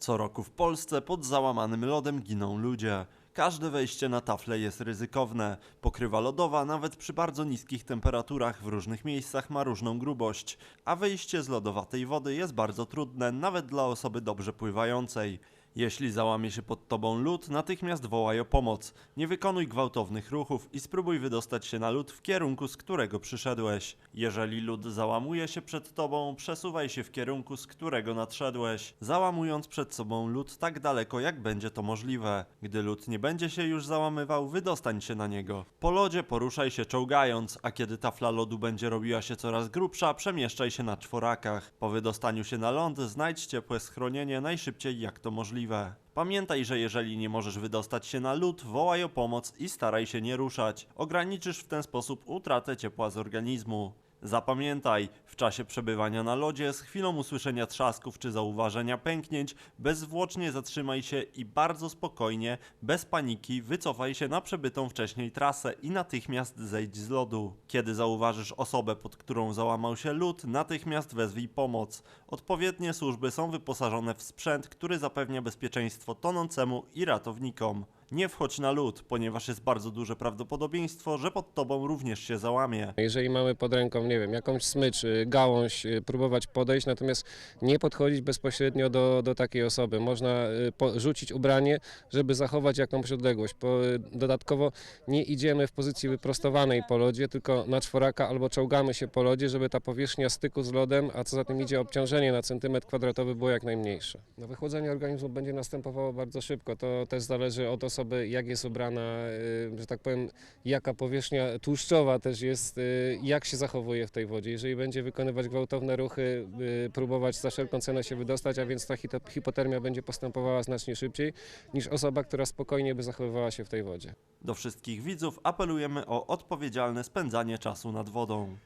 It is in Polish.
Co roku w Polsce pod załamanym lodem giną ludzie. Każde wejście na taflę jest ryzykowne. Pokrywa lodowa nawet przy bardzo niskich temperaturach w różnych miejscach ma różną grubość, a wyjście z lodowatej wody jest bardzo trudne nawet dla osoby dobrze pływającej. Jeśli załamie się pod tobą lód, natychmiast wołaj o pomoc. Nie wykonuj gwałtownych ruchów i spróbuj wydostać się na lód w kierunku, z którego przyszedłeś. Jeżeli lód załamuje się przed tobą, przesuwaj się w kierunku, z którego nadszedłeś, załamując przed sobą lód tak daleko, jak będzie to możliwe. Gdy lód nie będzie się już załamywał, wydostań się na niego. Po lodzie poruszaj się czołgając, a kiedy tafla lodu będzie robiła się coraz grubsza, przemieszczaj się na czworakach. Po wydostaniu się na ląd, znajdź ciepłe schronienie najszybciej jak to możliwe. Pamiętaj, że jeżeli nie możesz wydostać się na lód, wołaj o pomoc i staraj się nie ruszać. Ograniczysz w ten sposób utratę ciepła z organizmu. Zapamiętaj, w czasie przebywania na lodzie, z chwilą usłyszenia trzasków czy zauważenia pęknięć, bezzwłocznie zatrzymaj się i bardzo spokojnie, bez paniki, wycofaj się na przebytą wcześniej trasę i natychmiast zejdź z lodu. Kiedy zauważysz osobę, pod którą załamał się lód, natychmiast wezwij pomoc. Odpowiednie służby są wyposażone w sprzęt, który zapewnia bezpieczeństwo tonącemu i ratownikom. Nie wchodź na lód, ponieważ jest bardzo duże prawdopodobieństwo, że pod tobą również się załamie. Jeżeli mamy pod ręką, nie wiem, jakąś smycz, y, gałąź, y, próbować podejść, natomiast nie podchodzić bezpośrednio do, do takiej osoby. Można y, po, rzucić ubranie, żeby zachować jakąś odległość. Po, dodatkowo nie idziemy w pozycji wyprostowanej po lodzie, tylko na czworaka albo czołgamy się po lodzie, żeby ta powierzchnia styku z lodem, a co za tym idzie obciążenie na centymetr kwadratowy było jak najmniejsze. No, wychłodzenie organizmu będzie następowało bardzo szybko. To też zależy od osoby, jak jest ubrana, y, że tak powiem, jaka powierzchnia tłuszczowa też jest, y, jak się zachowuje w tej wodzie. Jeżeli będzie wykonywać gwałtowne ruchy, y, próbować za wszelką cenę się wydostać, a więc ta hipotermia będzie postępowała znacznie szybciej niż osoba, która spokojnie by zachowywała się w tej wodzie. Do wszystkich widzów apelujemy o odpowiedzialne spędzanie czasu nad wodą.